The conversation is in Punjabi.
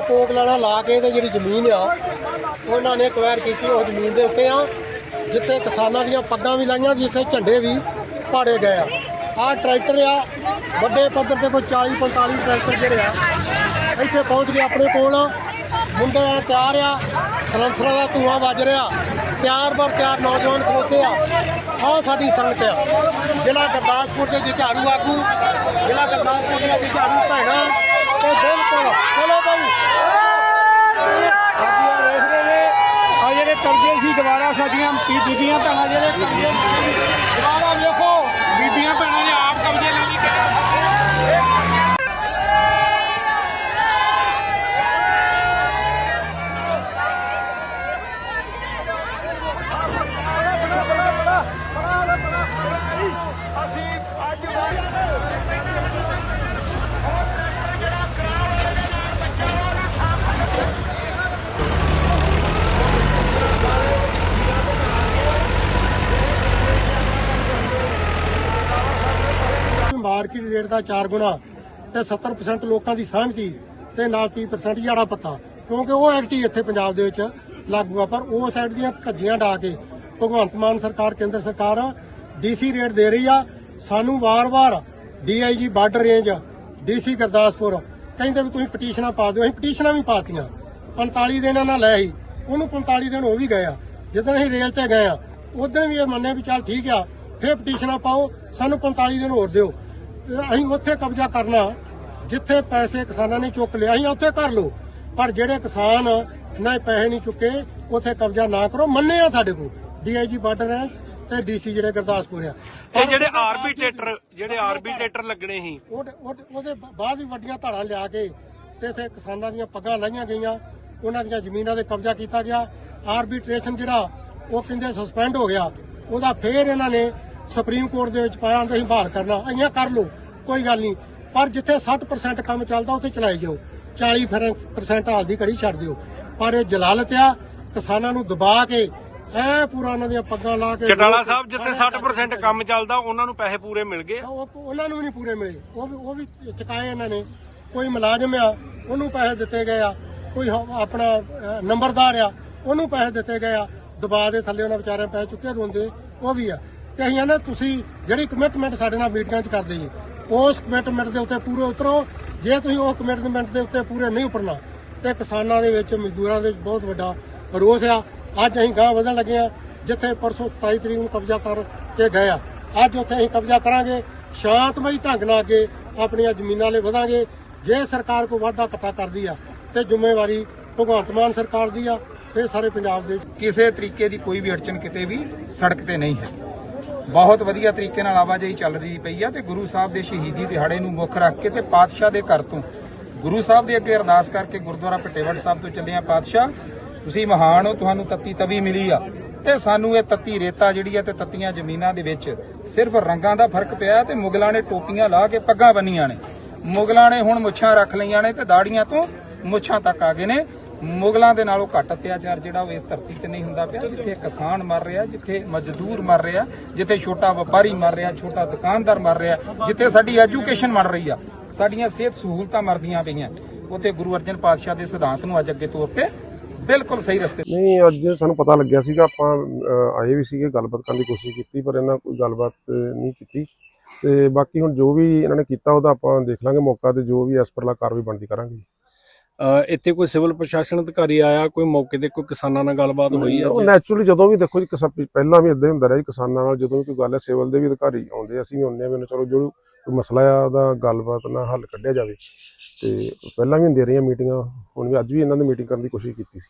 ਕੋਕ ਲਾਣਾ ਲਾ ਕੇ ਤੇ ਜਿਹੜੀ ਜ਼ਮੀਨ ਆ, ਉਹਨਾਂ ਨੇ ਅਕਵਾਇਰ ਕੀਤੀ ਉਹ ਜ਼ਮੀਨ ਦੇ ਉੱਤੇ ਆ, ਜਿੱਥੇ ਕਿਸਾਨਾਂ ਦੀਆਂ ਪੱਗਾਂ ਵੀ ਲਾਈਆਂ ਜਿੱਥੇ ਝੰਡੇ ਵੀ ਪਾੜੇ ਗਏ ਆ। ਆਹ ਟਰੈਕਟਰ ਆ, ਵੱਡੇ ਪੱਧਰ ਤੇ ਕੋਈ 40 45 ਟਰੈਕਟਰ ਜਿਹੜੇ ਆ, ਇੱਥੇ ਪਹੁੰਚ ਗਏ ਆਪਣੇ ਕੋਲ ਮੁੰਡੇ ਆ, ਤਿਆਰ ਆ, ਸਲੰਸਰਾਂ ਦਾ ਧੂਆਂ ਵੱਜ ਰਿਹਾ, ਤਿਆਰ ਬਰ ਤਿਆਰ ਨੌਜਵਾਨ ਖਲੋਤੇ ਆ। ਆਹ ਸਾਡੀ ਸੰਗਤ ਆ। ਜ਼ਿਲ੍ਹਾ ਗੁਰਦਾਸਪੁਰ ਦੇ ਜੁਝਾਰੂ ਆਗੂ, ਜ਼ਿਲ੍ਹਾ ਗੁਰਦਾਸਪੁਰ ਦੀਆਂ ਜੁਝਾਰੂ ਭੈਣਾਂ ਤੇ। ਬਿਲਕੁਲ ਚਲੋ ਭਾਈ ਸਾਡੀਆਂ ਵੇਖ ਰਹੇ ਨੇ। ਆ ਜਿਹੜੇ ਕਰਜ਼ੇ ਸੀ, ਦੁਬਾਰਾ ਸਾਡੀਆਂ ਬੀ- ਬੀਬੀਆਂ ਭੈਣਾਂ ਜਿਹੜੇ ਕਰਜ਼ੇ ਦੁਬਾਰਾ ਵੇਖੋ, ਬੀਬੀਆਂ ਭੈਣਾਂ ਨੇ ਆਪ ਕਬਜ਼ੇ ਲੈਣੀ ਮਾਰਕੀਟ ਰੇਟ ਦਾ 4 ਗੁਣਾ ਤੇ 70% ਲੋਕਾਂ ਦੀ ਸਹਿਮਤੀ ਤੇ ਨਾਲ 30% ਜਾੜਾ ਪੱਤਾ। ਕਿਉਂਕਿ ਉਹ ਐਕਟ ਹੀ ਇੱਥੇ ਪੰਜਾਬ ਦੇ ਵਿੱਚ ਲਾਗੂ ਆ, ਪਰ ਉਹ ਸਾਈਡ ਦੀਆਂ ਧੱਜੀਆਂ ਡਾ ਕੇ ਭਗਵੰਤ ਮਾਨ ਸਰਕਾਰ, ਕੇਂਦਰ ਸਰਕਾਰ ਡੀਸੀ ਰੇਟ ਦੇ ਰਹੀ ਆ। ਸਾਨੂੰ ਵਾਰ-ਵਾਰ DIG border range DC Gurdaspur. ਕਹਿੰਦੇ ਵੀ ਤੁਸੀਂ ਪਟੀਸ਼ਨਾਂ ਪਾ ਦਿਓ, ਅਸੀਂ ਪਟੀਸ਼ਨਾਂ ਵੀ ਪਾਤੀਆਂ। 45 ਦਿਨ ਇਹਨਾਂ ਲੈ ਆਈ। ਉਹਨੂੰ 45 ਦਿਨ ਹੋ ਵੀ ਗਏ ਆ। ਜਦੋਂ ਅਸੀਂ ਰੇਲ ਤੇ ਗਏ ਆ, ਉਦੋਂ ਵੀ ਇਹ ਮੰਨਿਆ ਵੀ ਚੱਲ ਠੀਕ ਆ, ਫੇਰ ਪਟੀਸ਼ਨਾਂ ਪਾਓ, ਸਾਨੂੰ 45 ਦਿਨ ਹੋਰ ਦਿਓ। ਅਸੀਂ ਉੱਥੇ ਕਬਜ਼ਾ ਕਰਨਾ ਜਿੱਥੇ ਪੈਸੇ ਕਿਸਾਨਾਂ ਨੇ ਚੁੱਕ ਲਿਆ ਅਸੀਂ ਉੱਥੇ ਕਰ ਲਓ। ਪਰ ਜਿਹੜੇ ਕਿਸਾਨ ਨਾ ਪੈਸੇ ਨਹੀਂ ਚੁੱਕੇ ਉੱਥੇ ਕਬਜ਼ਾ ਨਾ ਕਰੋ। ਮੰਨੇ ਆ ਸਾਡੇ ਕੋਲ। ਡੀਆਈਜੀ ਬਾਰਡਰ ਰੇਂਜ ਤੇ ਡੀਸੀ ਜਿਹੜੇ ਗੁਰਦਾਸਪੁਰ ਆ। ਇਹ ਜਿਹੜੇ ਆਰਬੀਟ੍ਰੇਟਰ ਜਿਹੜੇ ਆਰਬੀਟ੍ਰੇਟਰ ਲੱਗਣੇ ਸੀ। ਉਹਦੇ ਬਾਅਦ ਵੀ ਵੱਡੀਆਂ ਧਾੜਾਂ ਲਿਆ ਕੇ ਤੇ ਇੱਥੇ ਕਿਸਾਨਾਂ ਦੀਆਂ ਪੱਗਾਂ ਲਾਈਆਂ ਗਈਆਂ। ਉਹਨਾਂ ਦੀਆਂ ਜ਼ਮੀਨਾਂ ਤੇ ਕਬਜ਼ਾ ਕੀਤਾ ਗਿਆ। ਆਰਬਿਟ੍ਰੇਸ਼ਨ ਜਿਹੜਾ ਉਹ ਕਹਿੰਦੇ ਸਸਪੈਂਡ ਹੋ ਗਿਆ। ਉਹਦਾ ਫੇਰ ਇਹਨਾਂ ਨੇ ਸੁਪਰੀਮ ਕੋਰਟ ਦੇ ਵਿੱਚ ਪਾਇਆ ਹੁੰਦਾ ਅਸੀਂ ਬਹਾਲ ਕਰਨਾ। ਅਈਆਂ ਕਰ ਲਓ। ਕੋਈ ਗੱਲ ਨਹੀਂ। ਪਰ ਜਿੱਥੇ 60% ਕੰਮ ਚੱਲਦਾ ਉੱਥੇ ਚਲਾਈ ਜਾਓ। 40% ਹਾਲ ਦੀ ਘੜੀ ਛੱਡ ਦਿਓ। ਪਰ ਇਹ ਜਲਾਲਤ ਆ ਕਿਸਾਨਾਂ ਨੂੰ ਦਬਾ ਕੇ ਐ ਪੂਰਾ ਉਹਨਾਂ ਦੀਆਂ ਪੱਗਾਂ ਲਾ ਕੇ ਕਟਾਲਾ ਸਾਹਿਬ ਜਿੱਥੇ 60% ਕੰਮ ਚੱਲਦਾ ਉਹਨਾਂ ਨੂੰ ਪੈਸੇ ਪੂਰੇ ਮਿਲ ਗਏ। ਉਹ ਉਹਨਾਂ ਨੂੰ ਵੀ ਨਹੀਂ ਪੂਰੇ ਮਿਲੇ। ਉਹ ਵੀ ਉਹ ਵੀ ਚੁਕਾਏ ਇਹਨਾਂ ਨੇ। ਕੋਈ ਮੁਲਾਜ਼ਮ ਆ ਉਹਨੂੰ ਪੈਸੇ ਦਿੱਤੇ ਗਏ ਆ। ਕੋਈ ਆਪਣਾ ਨੰਬਰਦਾਰ ਆ ਉਹਨੂੰ ਪੈਸੇ ਦਿੱਤੇ ਗਏ ਆ। ਦਬਾਅ ਦੇ ਥੱਲੇ ਉਹਨਾਂ ਵਿਚਾਰਿਆਂ ਪੈਸੇ ਚੁੱਕੇ ਰੋਂਦੇ। ਉਹ ਵੀ ਆ। ਤੇ ਅਸੀਂ ਨਾ ਤੁਸੀਂ ਜਿਹੜੀ ਕਮਿਟਮੈਂਟ ਸਾਡੇ ਨਾਲ ਮੀਟਿੰਗਾਂ 'ਚ ਕਰਦੇ ਜੀ ਉਸ ਕਮਿਟਮੈਂਟ ਦੇ ਉੱਤੇ ਪੂਰੇ ਉਤਰੋ। ਜੇ ਤੁਸੀਂ ਉਹ ਕਮਿਟਮੈਂਟ ਦੇ ਉੱਤੇ ਪੂਰੇ ਨਹੀਂ ਉਤਰਨਾ, ਤੇ ਕਿਸਾਨਾਂ ਦੇ ਵਿੱਚ, ਮਜ਼ਦੂਰਾਂ ਦੇ ਵਿੱਚ ਬਹੁਤ ਵੱਡਾ ਰੋਸ ਆ। ਅੱਜ ਅਸੀਂ ਗਾਂ ਵਧਣ ਲੱਗੇ ਆ, ਜਿੱਥੇ ਪਰਸੋਂ 27 ਤਰੀਕ ਨੂੰ ਕਬਜ਼ਾ ਕਰਕੇ ਗਏ ਆ। ਅੱਜ ਉੱਥੇ ਅਸੀਂ ਕਬਜ਼ਾ ਕਰਾਂਗੇ, ਸ਼ਾਂਤਮਈ ਢੰਗ ਨਾਲ ਅੱਗੇ ਆਪਣੀਆਂ ਜ਼ਮੀਨਾਂ 'ਲੈ ਵਧਾਂਗੇ। ਜੇ ਸਰਕਾਰ ਕੋਈ ਵਾਧਾ ਘਟਾ ਕਰਦੀ ਆ, ਤੇ ਜ਼ਿੰਮੇਵਾਰੀ ਭਗਵੰਤ ਮਾਨ ਸਰਕਾਰ ਦੀ ਆ ਇਹ ਸਾਰੇ ਪੰਜਾਬ ਦੇ ਕਿਸੇ ਤਰੀਕੇ ਦੀ ਕੋਈ ਵੀ ਅੜਚਨ ਕਿਤੇ ਵੀ ਸੜਕ ਤੇ ਨਹੀਂ ਹੈ। ਬਹੁਤ ਵਧੀਆ ਤਰੀਕੇ ਨਾਲ ਆਵਾਜਾਈ ਚੱਲ ਰਹੀ ਪਈ ਆ ਤੇ ਗੁਰੂ ਸਾਹਿਬ ਦੇ ਸ਼ਹੀਦੀ ਦਿਹਾੜੇ ਨੂੰ ਮੁੱਖ ਰੱਖ ਕੇ ਤੇ ਪਾਤਸ਼ਾਹ ਦੇ ਘਰ ਤੋਂ ਗੁਰੂ ਸਾਹਿਬ ਦੇ ਅੱਗੇ ਅਰਦਾਸ ਕਰਕੇ ਗੁਰਦੁਆਰਾ ਪਟੇਵੜ ਸਾਹਿਬ ਤੋਂ ਚੱਲੇ ਆ ਪਾਤਸ਼ਾਹ। ਤੁਸੀਂ ਮਹਾਨ ਹੋ, ਤੁਹਾਨੂੰ ਤੱਤੀ ਤਵੀ ਮਿਲੀ ਆ ਤੇ ਸਾਨੂੰ ਇਹ ਤੱਤੀ ਰੇਤਾ ਜਿਹੜੀ ਆ ਤੇ ਤੱਤੀਆਂ ਜ਼ਮੀਨਾਂ ਦੇ ਵਿੱਚ ਸਿਰਫ ਰੰਗਾਂ ਦਾ ਫ਼ਰਕ ਪਿਆ ਤੇ ਮੁਗਲਾਂ ਨੇ ਟੋਪੀਆਂ ਲਾ ਕੇ ਪੱਗਾਂ ਬੰਨੀਆਂ ਨੇ। ਮੁਗਲਾਂ ਨੇ ਹੁਣ ਮੁੱਛਾਂ ਰੱਖ ਲਈਆਂ ਨੇ ਤੇ ਦਾੜੀਆਂ ਤੋਂ ਮੁੱਛਾਂ ਤੱਕ ਆ ਗਏ ਨੇ। ਮੁਗਲਾਂ ਦੇ ਨਾਲੋਂ ਘੱਟ ਅਤਿਆਚਾਰ ਜਿਹੜਾ ਉਹ ਇਸ ਧਰਤੀ ਤੇ ਨਹੀਂ ਹੁੰਦਾ ਪਿਆ ਜਿੱਥੇ ਕਿਸਾਨ ਮਰ ਰਿਹਾ ਜਿੱਥੇ ਮਜ਼ਦੂਰ ਮਰ ਰਿਹਾ ਜਿੱਥੇ ਛੋਟਾ ਵਪਾਰੀ ਮਰ ਰਿਹਾ ਛੋਟਾ ਦੁਕਾਨਦਾਰ ਮਰ ਰਿਹਾ ਜਿੱਥੇ ਸਾਡੀ ਐਜੂਕੇਸ਼ਨ ਮਰ ਰਹੀ ਆ। ਸਾਡੀਆਂ ਸਿਹਤ ਸਹੂਲਤਾਂ ਮਰਦੀਆਂ ਪਈਆਂ। ਉੱਥੇ ਗੁਰੂ ਅਰਜਨ ਪਾਤਸ਼ਾਹ ਦੇ ਸਿਧਾਂਤ ਨੂੰ ਅੱਜ ਅੱਗੇ ਤੋਰ ਕੇ ਬਿਲਕੁਲ ਸਹੀ ਰਸਤੇ ਨਹੀਂ ਅੱਜ ਸਾਨੂੰ ਪਤਾ ਲੱਗਿਆ ਸੀਗਾ ਆਪਾਂ ਆਏ ਵੀ ਸੀਗੇ ਗੱਲਬਾਤ ਕਰਨ ਦੀ ਕੋਸ਼ਿਸ਼ ਕੀਤੀ ਪਰ ਇਹਨਾਂ ਕੋਈ ਗੱਲਬਾਤ ਨਹੀਂ ਕੀਤੀ। ਤੇ ਬਾਕੀ ਹੁਣ ਜੋ ਵੀ ਇਹਨਾਂ ਨੇ ਕੀਤਾ ਉਹਦਾ ਆਪਾਂ ਦੇਖ ਲਾਂਗੇ ਮੌਕਾ ਤੇ ਜੋ ਵੀ ਐਸ ਪਰਲਾ ਕਾਰਵਾਈ ਬਣਦੀ ਕਰਾਂਗੇ। ਇੱਥੇ ਕੋਈ ਸਿਵਲ ਪ੍ਰਸ਼ਾਸਨ ਅਧਿਕਾਰੀ ਆਇਆ, ਕੋਈ ਮੌਕੇ ਤੇ ਕੋਈ ਕਿਸਾਨਾਂ ਨਾਲ ਗੱਲਬਾਤ ਹੋਈ ਆ? ਉਹ ਨੈਚੁਰਲੀ ਜਦੋਂ ਵੀ ਦੇਖੋ ਜੀ, ਕਿਸਾ- ਪਹਿਲਾਂ ਵੀ ਇਦਾਂ ਹੁੰਦਾ ਰਿਹਾ ਜੀ, ਕਿਸਾਨਾਂ ਨਾਲ ਜਦੋਂ ਵੀ ਕੋਈ ਗੱਲ ਹੈ, ਸਿਵਲ ਦੇ ਵੀ ਅਧਿਕਾਰੀ ਆਉਂਦੇ ਅਸੀਂ ਵੀ ਆਉਂਦੇ ਆ ਵੀ ਚਲੋ ਜੋ ਕੋਈ ਮਸਲਾ ਆ, ਉਹਦਾ ਗੱਲਬਾਤ ਨਾਲ ਹੱਲ ਕੱਢਿਆ ਜਾਵੇ। ਤੇ ਪਹਿਲਾਂ ਵੀ ਹੁੰਦੀਆਂ ਰਹੀਆਂ ਮੀਟਿੰਗਾਂ, ਹੁਣ ਵੀ ਅੱਜ ਵੀ ਇਹਨਾਂ ਦੀ ਮੀਟਿੰਗ ਕਰਨ ਦੀ ਕੋਸ਼ਿਸ਼ ਕੀਤੀ ਸੀ।